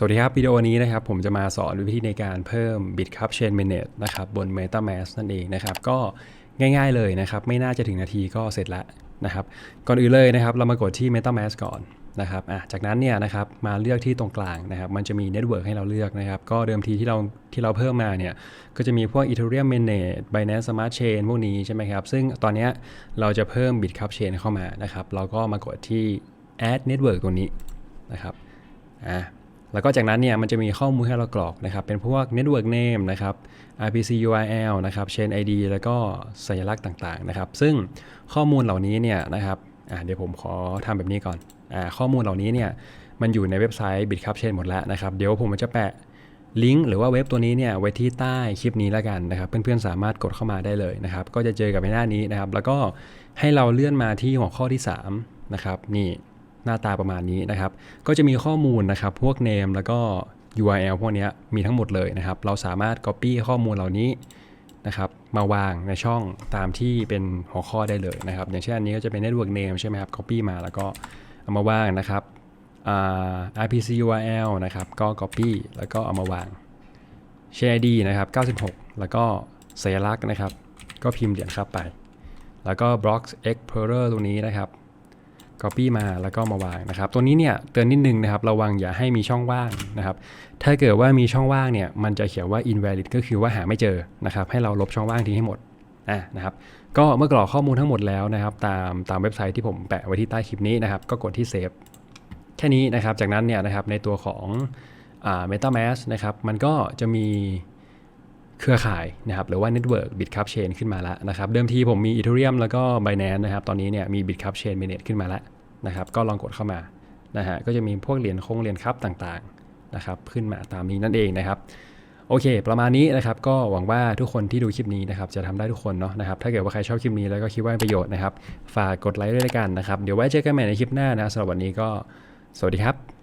สวัสดีครับ วิดีโอนี้นะครับผมจะมาสอนวิธีในการเพิ่ม Bitcup Chain Mainnet นะครับบน MetaMask นั่นเองนะครับก็ง่ายๆเลยนะครับ ไม่น่าจะถึงนาทีก็เสร็จแล้วนะครับ ก่อนอื่นเลยนะครับ เรามากดที่ MetaMask ก่อนนะครับอะจากนั้นเนี่ยนะครับมาเลือกที่ตรงกลางนะครับ มันจะมี Network ให้เราเลือกนะครับ ก็เดิมทีที่เราที่เราเพิ่มมาเนี่ย ก็จะมีพวก Ethereum Mainnet Binance Smart Chain พวกนี้ใช่ไหมครับ ซึ่งตอนนี้เราจะเพิ่ม Bitcup Chain เข้ามานะครับ เราก็มากดที่ Add Network ตัวนี้นะครับอะ แล้วก็จากนั้นเนี่ยมันจะมีข้อมูลให้เรากรอกนะครับ เป็นพวก Network Name นะครับ RPC URL นะครับ Chain ID แล้วก็สัญลักษณ์ต่างๆนะครับ ซึ่งข้อมูลเหล่านี้เนี่ยนะครับเดี๋ยวผมขอทำแบบนี้ก่อนอข้อมูลเหล่านี้เนี่ยมันอยู่ในเว็บไซต์ Bitcup Chain หมดแล้วนะครับ เดี๋ยวผมจะแปะลิงก์หรือว่าเว็บตัวนี้เนี่ยไว้ที่ใต้คลิปนี้แล้วกันนะครับเพื่อนๆสามารถกดเข้ามาได้เลยนะครับ ก็จะเจอกับในหน้านี้นะครับ แล้วก็ให้เราเลื่อนมาที่หัวข้อที่3นะครับนี่ หน้าตาประมาณนี้นะครับ ก็จะมีข้อมูลนะครับ พวก name แล้วก็ URL พวกนี้มีทั้งหมดเลยนะครับ เราสามารถ copy ข้อมูลเหล่านี้นะครับมาวางในช่องตามที่เป็นหัวข้อได้เลยนะครับ อย่างเช่นอันนี้ก็จะเป็น network name ใช่ไหมครับ copy มาแล้วก็เอามาวางนะครับ RPC URL นะครับ ก็ copy แล้วก็เอามาวาง Share ID นะครับ 96 แล้วก็สัญลักษณ์นะครับ ก็พิมพ์เหรียญครับไป แล้วก็ Block Explorer ตรงนี้นะครับ Copy มาแล้วก็มาวางนะครับ ตัวนี้เนี่ยเตือนนิดนึงนะครับ ระวังอย่าให้มีช่องว่างนะครับ ถ้าเกิดว่ามีช่องว่างเนี่ย มันจะเขียนว่า invalid ก็คือว่าหาไม่เจอนะครับ ให้เราลบช่องว่างทิ้งให้หมดะนะครับ ก็เมื่อกรอกข้อมูลทั้งหมดแล้วนะครับ ตามตามเว็บไซต์ที่ผมแปะไว้ที่ใต้คลิปนี้นะครับ ก็กดที่ save แค่นี้นะครับ จากนั้นเนี่ยนะครับในตัวของอ่า MetaMask นะครับ มันก็จะมี เครือข่ายนะครับหรือว่า Network Bitcup Chain ขึ้นมาแล้วนะครับเดิมทีผมมี Ethereum แล้วก็ Binance นะครับตอนนี้เนี่ยมี Bitcup Chain Mainnet ขึ้นมาแล้วนะครับก็ลองกดเข้ามานะฮะก็จะมีพวกเหรียญคงเหรียญคับต่างๆนะครับขึ้นมาตามนี้นั่นเองนะครับโอเค ประมาณนี้นะครับ ก็หวังว่าทุกคนที่ดูคลิปนี้นะครับ จะทำได้ทุกคนเนาะนะครับ ถ้าเกิดว่าใครชอบคลิปนี้แล้วก็คิดว่ามีประโยชน์นะครับ ฝากกดไลค์ด้วยกันนะครับ เดี๋ยวไว้เจอกันใหม่ในคลิปหน้านะสำหรับวันนี้ก็สวัสดีครับ